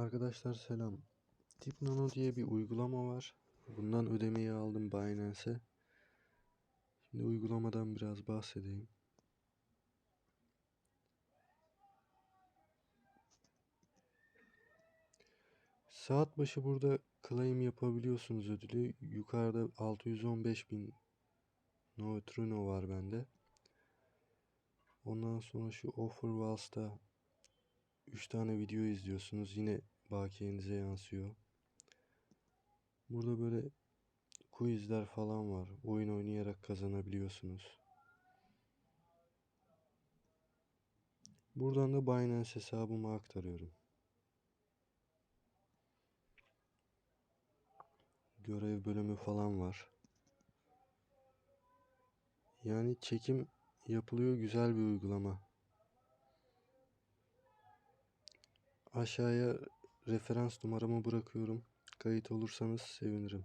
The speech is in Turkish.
Arkadaşlar selam. Tip Nano diye bir uygulama var. Bundan ödemeyi aldım Binance'e. Şimdi uygulamadan biraz bahsedeyim. Saat başı burada claim yapabiliyorsunuz ödülü. Yukarıda 615 bin neutrino var bende. Ondan sonra şu offer Walls'ta 3 tane video izliyorsunuz. Yine bakiyenize yansıyor. Burada böyle quizler falan var. Oyun oynayarak kazanabiliyorsunuz. Buradan da Binance hesabıma aktarıyorum. Görev bölümü falan var. Yani çekim yapılıyor güzel bir uygulama. Aşağıya referans numaramı bırakıyorum. Kayıt olursanız sevinirim.